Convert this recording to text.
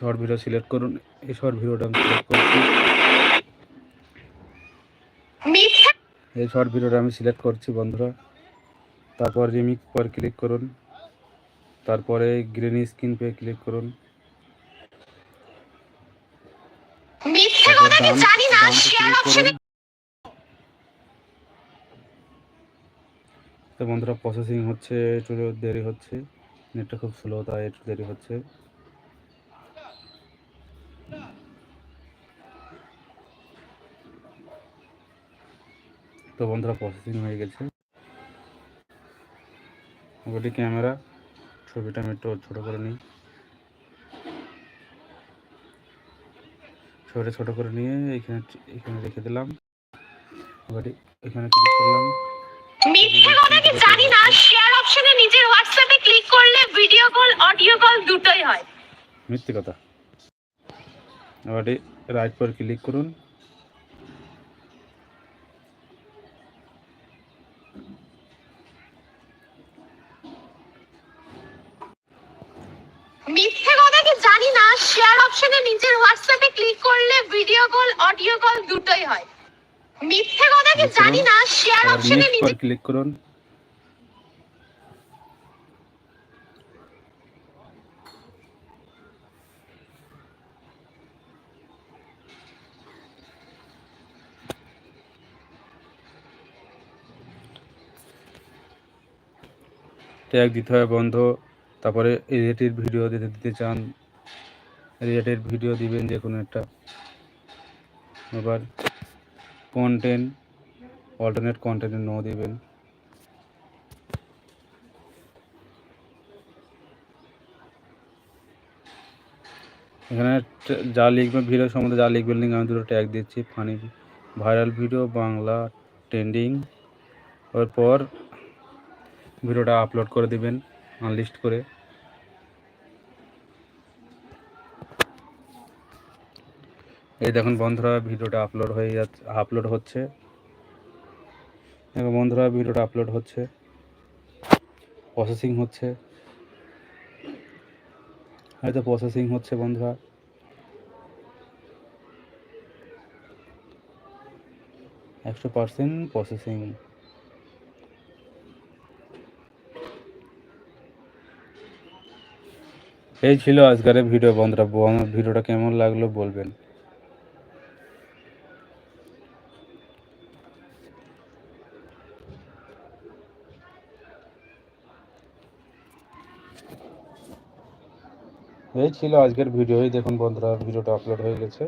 Short video select করুন। এই short ভিডিওটা আমি সিলেক্ট করছি। এই শর্ট ভিডিওটা আমি সিলেক্ট করছি বন্ধুরা। তারপর রিমিক পর ক্লিক করুন। তারপরে গ্রিন স্ক্রিন পে ক্লিক করুন। তো বন্ধুরা প্রসেসিং হচ্ছে একটু দেরি হচ্ছে। নেটটা খুব স্লো তাই একটু দেরি হচ্ছে। তো বন্ধুরা প্রসেসিং হয়ে গেছে। ওটি ক্যামেরা ছবিটা আমি একটু ছোটো করে নিই। ছবিটা ছোটো করে নিয়ে এখানে এখানে রেখে দিলাম। এখানে ক্লিক করলাম। মিথ্যা কথা কি জানি না? শেয়ার অপশনে নিজের হোয়াটসঅ্যাপে ক্লিক করলে ভিডিও কল অডিও কল দুটোই হয়। মিথ্যে কথা। এবারে রাইট পর ক্লিক করুন। মিথ্যা কথা কি জানি না? শেয়ার অপশনে নিজের হোয়াটসঅ্যাপে ক্লিক করলে ভিডিও কল অডিও কল দুটোই হয়। মিথ্যা কথা কি জানি না? শেয়ার অপশনে নেক্সট ক্লিক করুন। ট্যাগ দিতে হয় বন্ধ। তারপরে রিলেটেড ভিডিও দিতে দিতে চান, রিলেটেড ভিডিও দিবেন যে কোনো একটা। এবার কন্টেন্ট অল্টারনেট কন্টেন্টে নো দিবেন। এখানে যা লিখবেন ভিডিও সম্বন্ধে যা লিখবেন লিঙ্ক আমি দুটো ট্যাগ দিচ্ছি funny viral video Bangla trending ওর পর ভিডিওটা আপলোড করে দিবেন আনলিস্ট করে। এই দেখুন বন্ধুরা, ভিডিওটা আপলোড হয়ে যাচ্ছে আপলোড হচ্ছে। দেখো বন্ধুরা, ভিডিওটা আপলোড হচ্ছে। প্রসেসিং হচ্ছে। হয়তো প্রসেসিং হচ্ছে বন্ধুরা। একশো পার্সেন্ট প্রসেসিং এই ছিল আজকের ভিডিও বন্ধুরা, ভিডিওটা কেমন লাগল বলবেন। এই ছিল আজকের ভিডিওই। দেখুন বন্ধুরা ভিডিওটা আপলোড হয়ে গেছে।